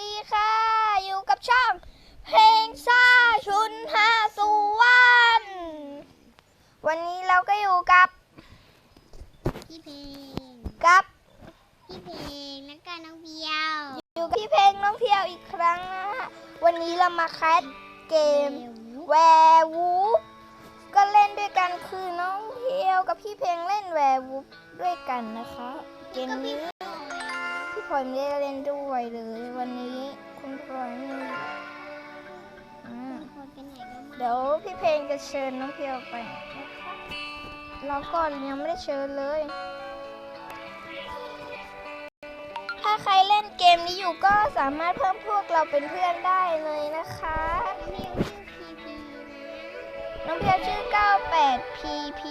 ดีค่ะ อยู่กับช่อง เพลงซ่าชุนหาสุวรรณวันนี้เราก็อยู่กับพี่เพลงกับ พี่เพลงแล้วก็น้องเบียวอยู่กับพี่เพลงน้องเพียวอีกครั้งนะฮะวันนี้เรามาแคสเกมแวร์วูฟก็เล่นด้วยกันคือน้องเพียวกับพี่เพลงเล่นแวร์วูฟด้วยกันนะคะเกมนี้ พลอยไม่ได้เล่นด้วยเลย วันนี้คุณพลอยไม่อยู่อ่าคนไปไหนก็เดี๋ยวพี่เพลงจะเชิญน้องเพียวไปนะคะเราก่อนยังไม่ได้เชิญเลย ถ้าใครเล่นเกมนี้อยู่ก็สามารถเพิ่มพวกเราเป็นเพื่อนได้เลยนะคะน้องเบียวชื่อพีพีนะน้องเพียวชื่อ 98pp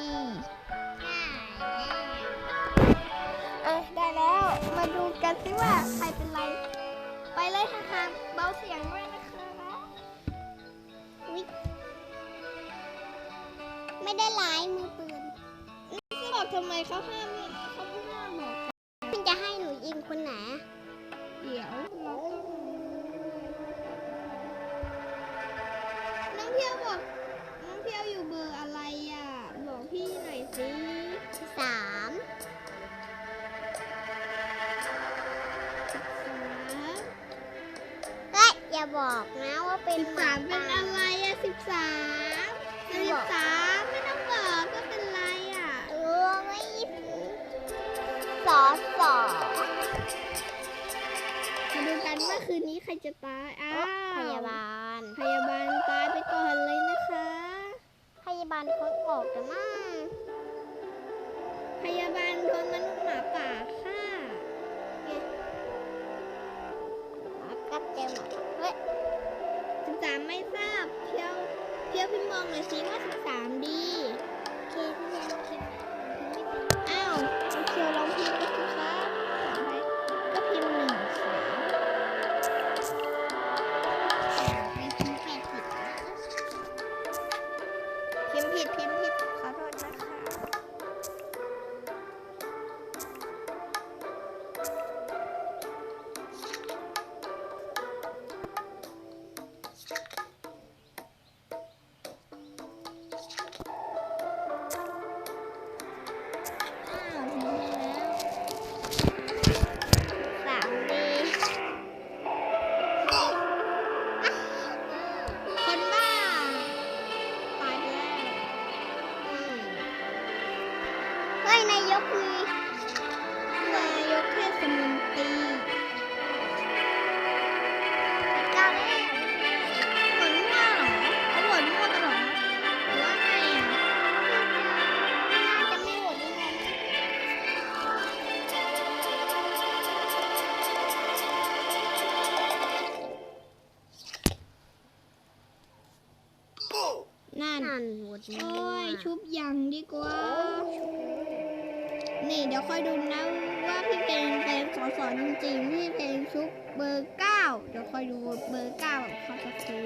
สิว่าใครเป็นไร ไปเลยทางๆเบาเสียงด้วยนะคะไม่ได้ร้ายมือปืนจะบอกทำไมเขาห้ามเนี่ยเขาไม่ห้ามบอกมันจะให้หนูยิงคนไหน เดี๋ยวน้องเพียวบอก บอกนะว่าเป็นสิบหสามเป็นอะไรอะสิบสามสิบสามไม่ต้องบอกก็เป็นไรอะเออไม่สอสอมาดูกันว่าคืนนี้ใครจะตาย มองหน่อยสิว่าสิบสามดีโอเค โหวตโอ้ยชุบยังดีกว่า นี่เดี๋ยวค่อยดูนะว่าพี่เพลงเป็นสอสอจริงๆพี่เพลงชุบเบอร์เก้าเดี๋ยวค่อยดูเบอร์เก้าเขาจะซื้อ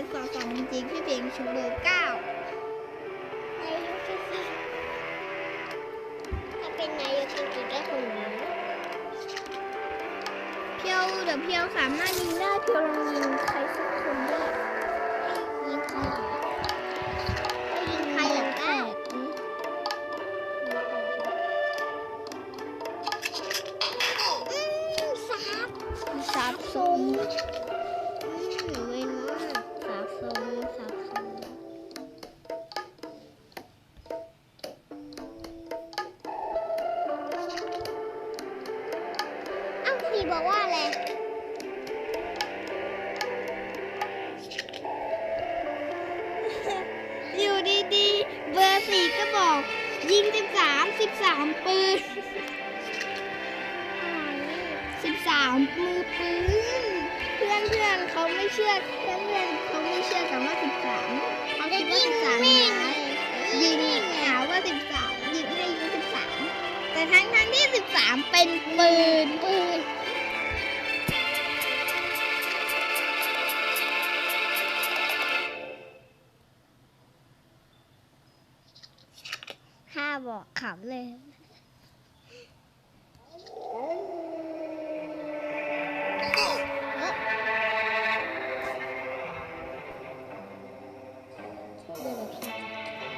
เพลงเป็นสอสอจริงๆพี่เพลงชุบเบอร์เก้านายกสิถ้าเป็นนายกจริงๆก็คงรู้เพียวเดี๋ยวเพียวสามารถยิงได้เพียวลองยิงใครสักคนได้ยิงใครก็ยิงใครหลังแตได้กนี้อืมสาบสาบสม อยู่ดีๆ เบอร์สี่ก็บอก ยิงสิบสามสิบสามปืนสิบสามมือปืนเพื่อนเพื่อนๆเขาไม่เชื่อเพื่อนเพื่อนๆเขาไม่เชื่อกันว่าสิบสามเขาคิดว่าสิบสามนัดยิงหาว่าสิบสามยิงให้ยิงสิบสามแต่ทั้งทั้งๆที่สิบสามเป็นปืนปืน บอกขำเลย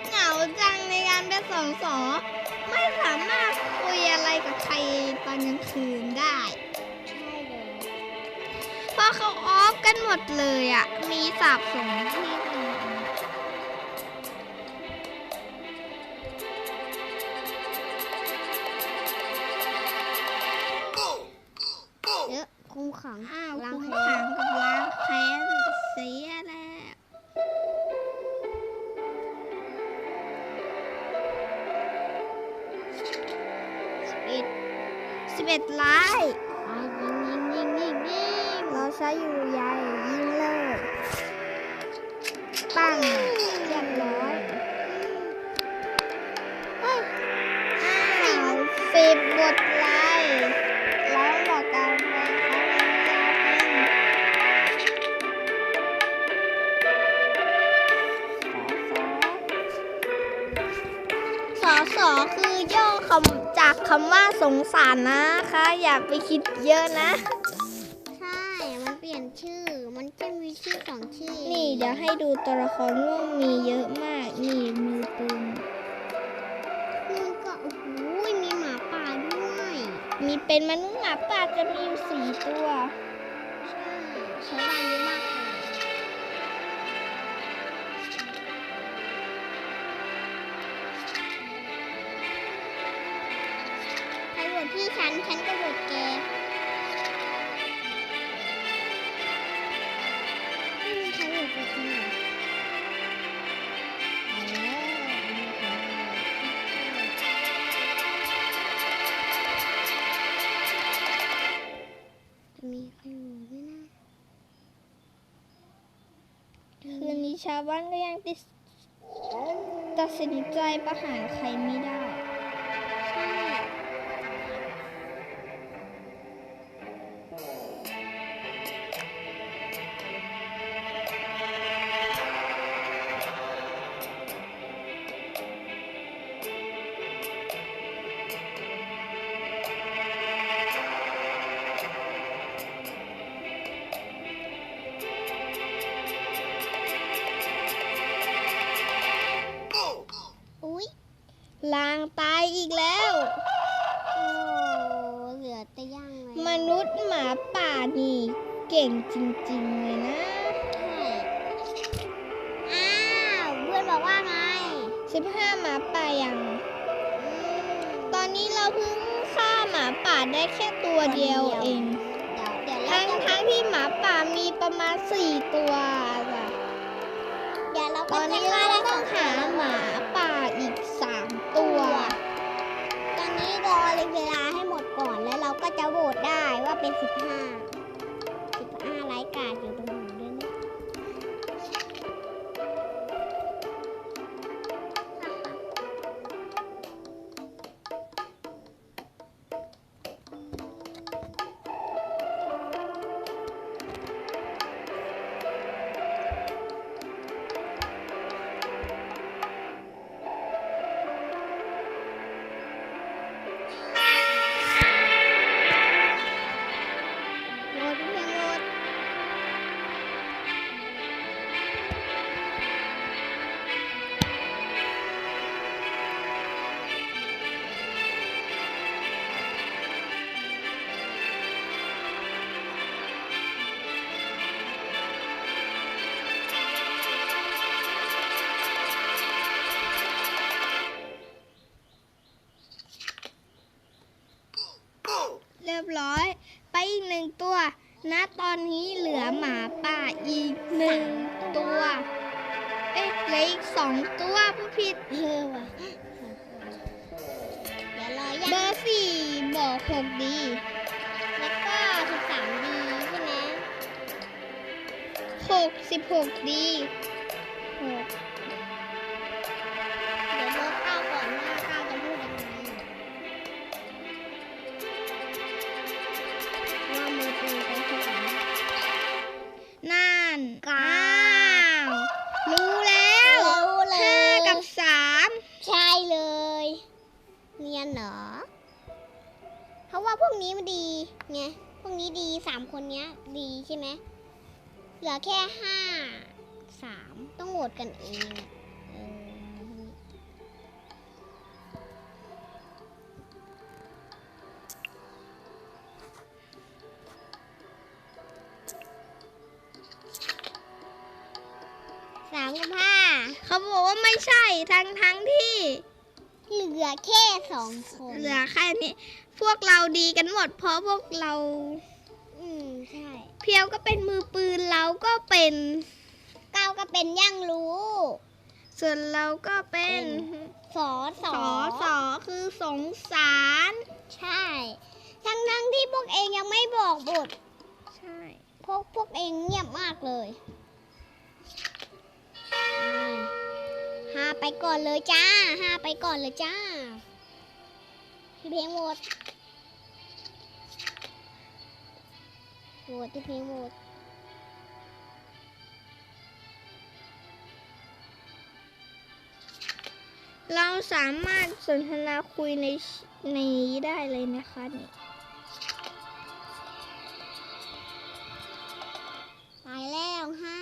เหงาจังในการเป็นสองสอไม่สามารถคุยอะไรกับใครตอนกลางคืนได้ใช่เลยเพราะเขาออฟกันหมดเลยอะมีสาบสงที่ 11ลายยิงยิงยิงยิงเราใช้อยู่ใหญ่ยิงเลยปังเรียบร้อยสิบบท สอสอคือย่อคำจากคำว่าสงสารนะคะ อย่าไปคิดเยอะนะ ใช่ มันเปลี่ยนชื่อ มันจะมีชื่อสองชื่อ นี่เดี๋ยวให้ดูตัวละครว่ามีเยอะมาก นี่มือปืนนี่ก็โอ้โหมีหมาป่าด้วย มีเป็นมนุษย์หมาป่าจะมีอยู่สี่ตัว ใช่ใช้ พี่ฉัน ฉันก็โหวตแกไม่มีใครโหวตแกริงเหรอมีใครหมีใครโหวตไหมนะคืนนี้ชาวบ้านก็ยังติดตัดสินใจประหารใครไม่ได้ เก่งจริง ๆ เลยนะใช่อ้าวเพื่อนบอกว่าไง15หมาป่ายังอืมตอนนี้เราเพิ่งฆ่าหมาป่าได้แค่ตัวเดียวเองเดี๋ยวเดี๋ยวเราทั้งจะทั้งที่หมาป่ามีประมาณสี่ตัวจ้ะเดี๋ยวเราตก็อนจะนี้ฆ่าเราได้ต้องสหาตัวหมาป่าอีกสามตัว ตอนนี้รอเวลาให้หมดก่อนแล้วเราก็จะโหวตได้ว่าเป็น15 15ไร้กา ดอ อีกหนึ่งตัว เอ๊ะเหลืออีกสองตัวผู้ผิดเออว่ะสี่บอกหกดี แล้วก็สิบสามดีใช่ไหมหกสิบหกดีหก ช่ไหมเหลือแค่ห้าสามต้องโหวตกันเองเออสามกับห้าเขาบอกว่าไม่ใช่ทั้งทั้งที่ เหลือแค่สองคน เหลือแค่นี้ พวกเราดีกันหมดเพราะพวกเรา เพียวก็เป็นมือปืนเราก็เป็นเก้าก็เป็นย่างรู้ ส่วนเราก็เป็นสอสสออสอคือสงสาร ใช่ ทั้งทั้งที่พวกเองยังไม่บอกบทใช่ พวกพวกเองเงียบมากเลยอ่าหาไปก่อนเลยจ้าหาไปก่อนเลยจ้าพี่เพลงโหวต หวตพี่เพลงโหวตเราสามารถสนทนาคุยในในนี้ได้เลยนะคะนี่ตายแล้วห้า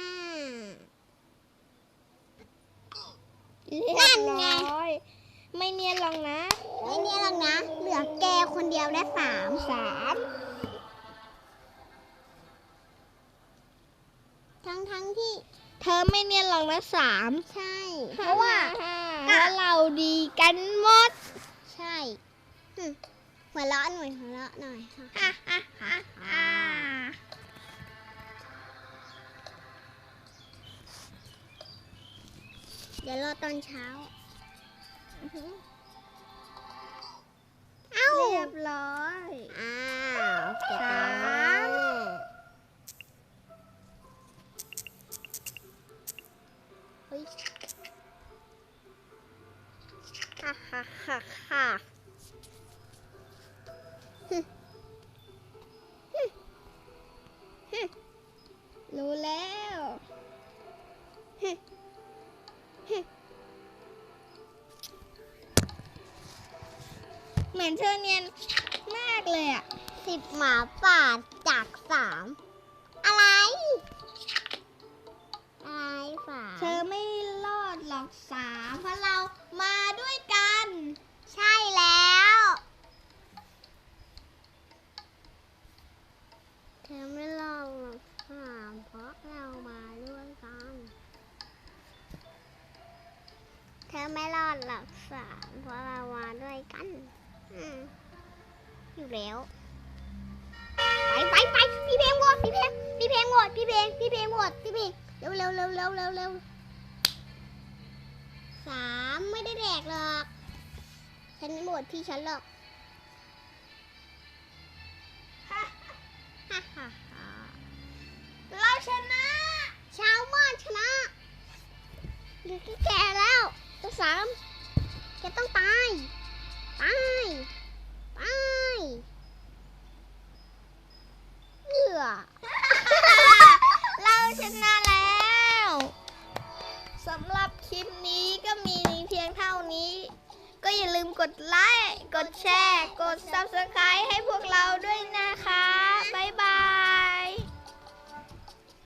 เรียนั่บนไงร้อยไม่เนียนหรอกนะ ไม่เนียหรอกนะ เหลือแกคนเดียวได้สาม สาม ทั้งทั้งที่ เธอไม่เนียนหรอกนะสามใช่ เพราะว่าเพราะเราดีกันหมด ใช่หึหัวเราะหน่อยหัวเราะหน่อยค่ะฮ่าฮ่าฮ่าฮ่าเดี๋ยวรอตอนเช้า เอ้า เรียบร้อย อ้าวเก็บ อนเธอเนียนมากเลยอะสิบหมาป่าจากสามอะไร อะไรฝาเธอไม่รอดหรอกสามเพราะเรามาด้วยกัน ใช่แล้ว เธอไม่ลองหรอกสามเพราะเรามาด้วยกัน เธอไม่รอดหรอกสามเพราะเรามาด้วยกัน อยู่แล้ว ไปไปไปพี่เพลงหวตพี่เพลงพี่เพลงหวตพี่เพลงพี่เพลงหวตพี่เพลงเร็วเร็วเร็วเร็วเร็วเร็วสามไม่ได้แดกหรอก ฉันไม่โหวตพี่ฉันหรอกเราชนะชาวบ้านชนะหลือแค่แกแล้วตัวสามแกต้องตาย ไป ไปเหลือเราชนะแล้วสำหรับคลิปนี้ก็มีเพียงเท่านี้ ก็อย่าลืมกดไลค์ กดแชร์ กด Subscribe ให้